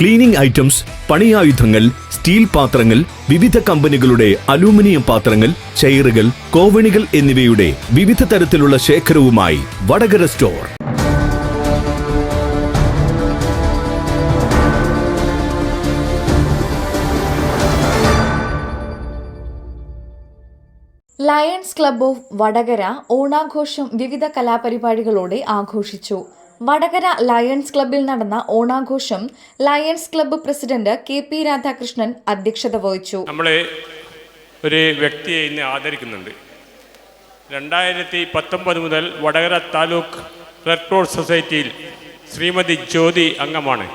Cleaning items പണിയായുധങ്ങൾ steel പാത്രങ്ങൾ വിവിധ കമ്പനികളുടെ അലൂമിനിയം പാത്രങ്ങൾ ചെയറുകൾ കോവണികൾ എന്നിവയുടെ വിവിധ തരത്തിലുള്ള ശേഖരവുമായി Vadakara store. Lions Club of Vadakara ഓണാഘോഷം വിവിധ കലാപരിപാടികളോടെ ആഘോഷിച്ചു. വടകര ലയൺസ് ക്ലബ്ബിൽ നടന്ന ഓണാഘോഷം Lions Club president K P Radhakrishnan അധ്യക്ഷത വഹിച്ചു. നമ്മളെ ഒരു വ്യക്തിയെ ഇന്ന് ആദരിക്കുന്നുണ്ട്. രണ്ടായിരത്തി പത്തൊമ്പത് മുതൽ വടകര താലൂക്ക് റെഡ് ക്രോസ് സൊസൈറ്റിയിൽ ശ്രീമതി ജ്യോതി അംഗമാണ്.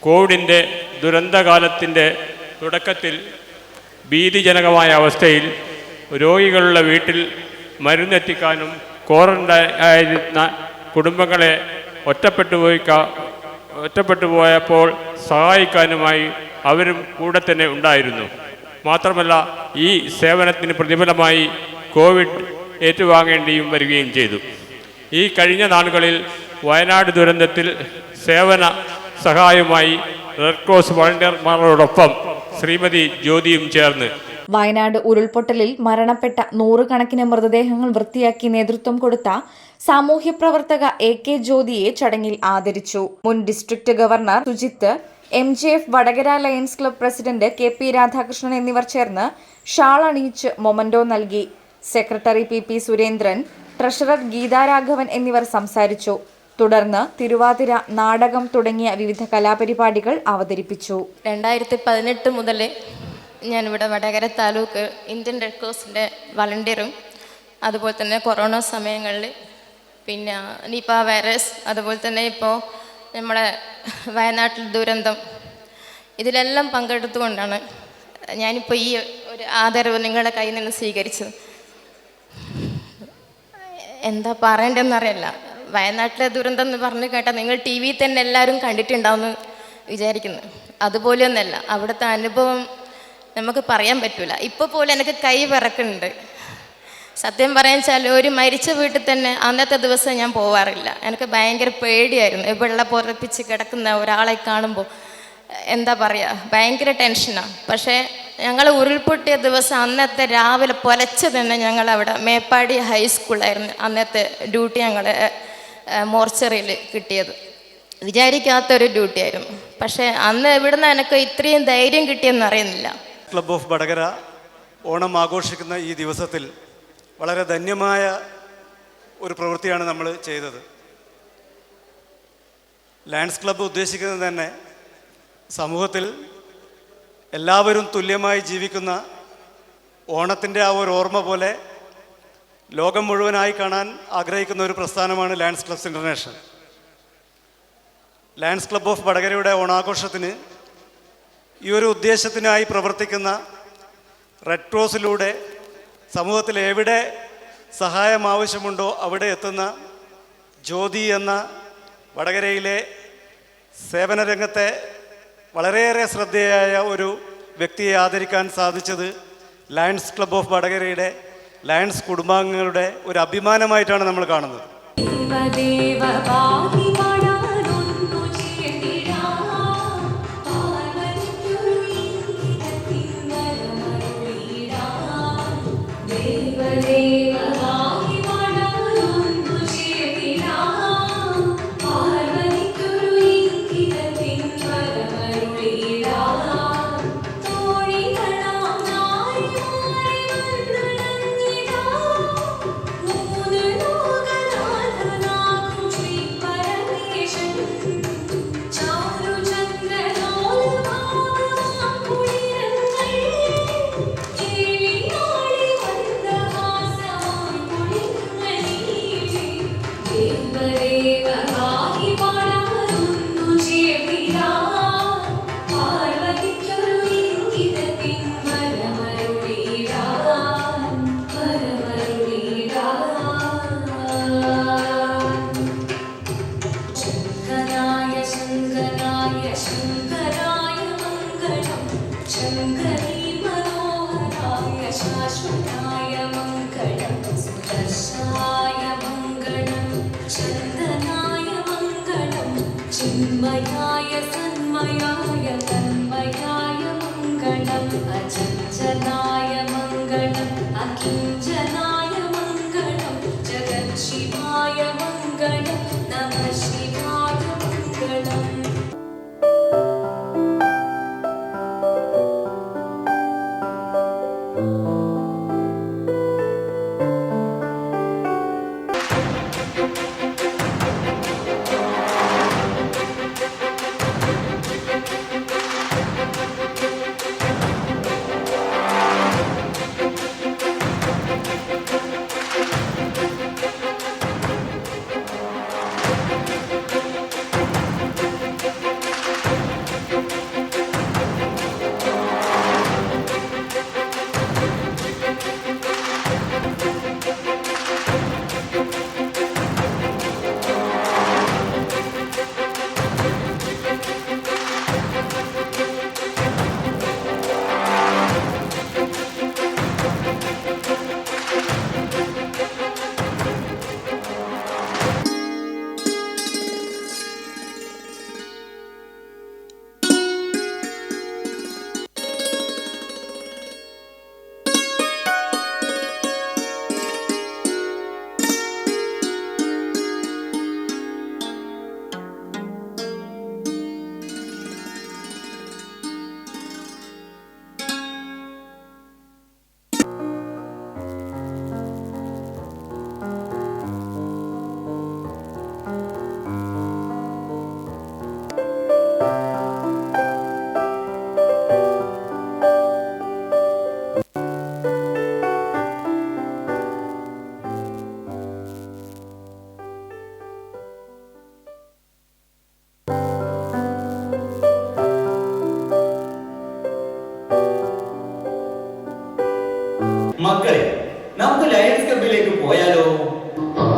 കോവിഡിന്റെ ദുരന്തകാലത്തിന്റെ തുടക്കത്തിൽ ഭീതിജനകമായ അവസ്ഥയിൽ രോഗികളുടെ വീട്ടിൽ മരുന്നെത്തിക്കാനും ക്വാറന്റൈൻ ആയിരുന്ന കുടുംബങ്ങളെ ഒറ്റപ്പെട്ടു പോയി ഒറ്റപ്പെട്ടു പോയപ്പോൾ സഹായിക്കാനുമായി അവരും കൂടെ തന്നെ ഉണ്ടായിരുന്നു. മാത്രമല്ല ഈ സേവനത്തിന് പ്രതിഫലമായി കോവിഡ് ഏറ്റുവാങ്ങേണ്ടിയും വരികയും ചെയ്തു. ഈ കഴിഞ്ഞ നാളുകളിൽ വയനാട് ദുരന്തത്തിൽ സേവന സഹായമായി റെഡ് ക്രോസ് വളണ്ടിയർമാരോടൊപ്പം ശ്രീമതി ജ്യോതിയും ചേർന്ന് വയനാട് ഉരുൾപൊട്ടലിൽ മരണപ്പെട്ട നൂറുകണക്കിന് മൃതദേഹങ്ങൾ വൃത്തിയാക്കി നേതൃത്വം കൊടുത്ത സാമൂഹ്യ പ്രവർത്തക എ കെ ജ്യോതിയെ ചടങ്ങിൽ ആദരിച്ചു. മുൻ district governor Sujith M J F Vadakara Lions Club president K P Radhakrishnan എന്നിവർ ചേർന്ന് ഷാൾ അണിയിച്ച് മൊമൻഡോ നൽകി. Secretary P P Surendran treasurer Geetha Raghavan എന്നിവർ സംസാരിച്ചു. തുടർന്ന് തിരുവാതിര നാടകം തുടങ്ങിയ വിവിധ കലാപരിപാടികൾ അവതരിപ്പിച്ചു. രണ്ടായിരത്തി പതിനെട്ട് മുതൽ ഞാനിവിടെ വടകര താലൂക്ക് ഇന്ത്യൻ റെഡ് ക്രോസിന്റെ വളണ്ടിയറും അതുപോലെ തന്നെ കൊറോണ സമയങ്ങളിൽ പിന്നെ നിപ വൈറസ് അതുപോലെ തന്നെ ഇപ്പോൾ നമ്മുടെ വയനാട്ടിൽ ദുരന്തം ഇതിലെല്ലാം പങ്കെടുത്തുകൊണ്ടാണ് ഞാനിപ്പോൾ ഈ ഒരു ആദരവ് നിങ്ങളുടെ കയ്യിൽ നിന്ന് സ്വീകരിച്ചത്. എന്താ പറയേണ്ടതെന്നറിയില്ല വയനാട്ടിലെ ദുരന്തം എന്ന് പറഞ്ഞു കേട്ടാൽ നിങ്ങൾ ടി വിയിൽ തന്നെ എല്ലാവരും കണ്ടിട്ടുണ്ടാവുമെന്ന് വിചാരിക്കുന്നു. അതുപോലെയൊന്നല്ല അവിടുത്തെ അനുഭവം നമുക്ക് പറയാൻ പറ്റില്ല ഇപ്പോൾ പോലും എനിക്ക് കൈ വിറക്കുന്നുണ്ട്. സത്യം പറയാൻ വെച്ചാൽ ഒരു മരിച്ച വീട്ടിൽ തന്നെ അന്നത്തെ ദിവസം ഞാൻ പോവാറില്ല. എനിക്ക് ഭയങ്കര പേടിയായിരുന്നു. വെള്ള പുറപ്പിച്ച് കിടക്കുന്ന ഒരാളെ കാണുമ്പോൾ എന്താ പറയുക ഭയങ്കര ടെൻഷനാണ് പക്ഷേ ഞങ്ങൾ ഉരുൾപൊട്ടിയ ദിവസം അന്നത്തെ രാവിലെ പൊലച്ച് തന്നെ ഞങ്ങൾ അവിടെ മേപ്പാടി ഹൈസ്കൂളായിരുന്നു അന്നത്തെ ഡ്യൂട്ടി ഞങ്ങൾ മോർച്ചറിയിൽ കിട്ടിയത്. വിചാരിക്കാത്തൊരു ഡ്യൂട്ടി ആയിരുന്നു പക്ഷേ അന്ന് എവിടുന്ന് എനിക്ക് ഇത്രയും ധൈര്യം കിട്ടിയെന്ന് അറിയുന്നില്ല. ക്ലബ് ഓഫ് ബടകര ഓണം ആഘോഷിക്കുന്ന ഈ ദിവസത്തിൽ വളരെ ധന്യമായ ഒരു പ്രവൃത്തിയാണ് നമ്മൾ ചെയ്തത്. ലയൺസ് ക്ലബ്ബ് ഉദ്ദേശിക്കുന്നത് തന്നെ സമൂഹത്തിൽ എല്ലാവരും തുല്യമായി ജീവിക്കുന്ന ഓണത്തിന്റെ ആ ഒരു ഓർമ്മ പോലെ ലോകം മുഴുവനായി കാണാൻ ആഗ്രഹിക്കുന്ന ഒരു പ്രസ്ഥാനമാണ് Lions Clubs International Lions Club of വടകരയുടെ ഓണാഘോഷത്തിന് ഈ ഒരു ഉദ്ദേശത്തിനായി പ്രവർത്തിക്കുന്ന റെഡ് ക്രോസിലൂടെ സമൂഹത്തിൽ എവിടെ സഹായം ആവശ്യമുണ്ടോ അവിടെ എത്തുന്ന ജ്യോതി എന്ന വടകരയിലെ സേവന രംഗത്തെ വളരെയേറെ ശ്രദ്ധേയായ ഒരു വ്യക്തിയെ ആദരിക്കാൻ സാധിച്ചത് ലയൺസ് ക്ലബ് ഓഫ് വടകരയുടെ ലയൺസ് കുടുംബാംഗങ്ങളുടെ ഒരു അഭിമാനമായിട്ടാണ് നമ്മൾ കാണുന്നത്. Shiva Deva. शाश्वताय मङ्गलं सुदर्शाय मङ्गलं चन्दनाय मङ्गलं चिन्मयाय तन्मयाय तन्मयाय मङ्गलम् अचञ्चलाय मङ्गलम् अखिल Oh. you. മക്കളെ നമുക്ക് ലയൺസ് ക്ലബിലേക്ക് പോയാലോ ആ